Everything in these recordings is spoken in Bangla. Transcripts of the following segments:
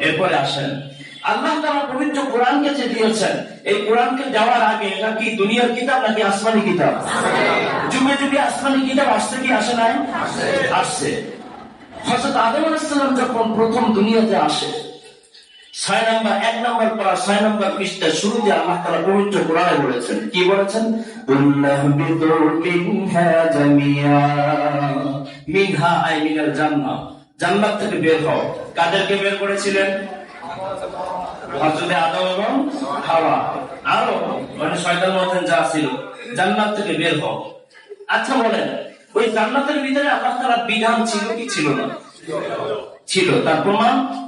এরপরে আসেন। আল্লাহ তাআলা পবিত্র কোরআনকে যে দিয়েছেন, এই কোরআনকে দেওয়ার আগে এটা কি দুনিয়ার কিতাব নাকি আসমানি কিতাব? যুগে যুগে আসমানি কিতাব আসছে কি, আসে নাই? আসছে। হযরত আদম যখন প্রথম দুনিয়াতে আসে ছয় নম্বর, এক নম্বর পড়া, ছয় নম্বর পৃষ্ঠা শুরুতে আল্লাহ তাআলা পবিত্র কোরআনে বলেছেন, কি বলেছেন? মিনহা আই জান্নাত থেকে বের হও। কাদেরকে বের করেছিলেন? হযরত আদম এবং হাওয়া। আরও মানে শয়তান মতেন যা ছিল। জান্নাত থেকে বের হও। আচ্ছা বলেন, ওই জান্নাতের ভিতরে আল্লাহ তাআলার বিধান ছিল কি ছিল না? ছিল। তার প্রমাণ?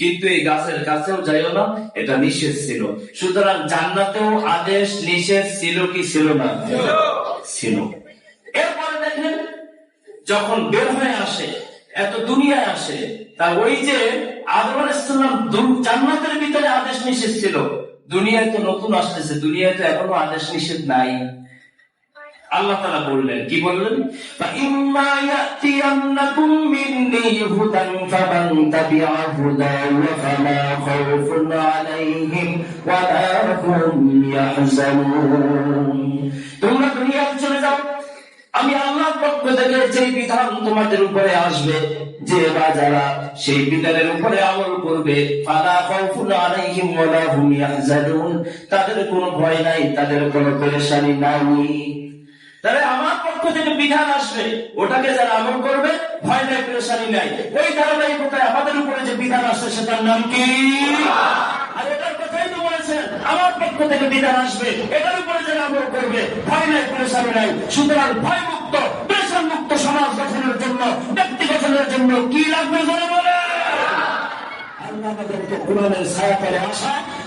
কিন্তু এই গাছের কাছেও যাইও না, এটা নিষেধ ছিল। সুতরাং জান্নাতেও আদেশ, নিষেধ ছিল কি ছিল না? ছিল। এরপরে দেখেন, যখন বের হয়ে আসে, এত দুনিয়ায় আসে, তা ওই যে আদম আলাইসাল্লাম জান্নাতের ভিতরে আদেশ নিষেধ ছিল। দুনিয়ায় তো নতুন আসতেছে, দুনিয়ায় তো এখনও আদেশ নিষেধ নাই। আল্লাহ তালা বললেন, কি বললেন? তোমরা দুনিয়া চলে যাও। আমি পক্ষ থেকে বিধান তোমাদের উপরে আসবে, যে বা যারা সেই বিধানের উপরে আমল করবে তাদের কোনো ভয় নাই, তাদের কোনো পরেশানি নাই। তাহলে আমার পক্ষ থেকে বিধান আসবে, ওটাকে যারা আমল করবে, ভয় নাই, পেরেশানি নাই। ওই ধারাবাহিকতায় আমাদের উপরে যে বিধান আসছে, সেটার নাম কি? তো আমার পক্ষ থেকে বিধান আসবে, এটার উপরে যারা আমল করবে, ভয় নাই, পেরেশানি নাই। সুতরাং ভয় মুক্ত মুক্ত সমাজ গঠনের জন্য, ব্যক্তি গঠনের জন্য কি লাগবে আমাদেরকে কোরআনের ছায়া করে আসা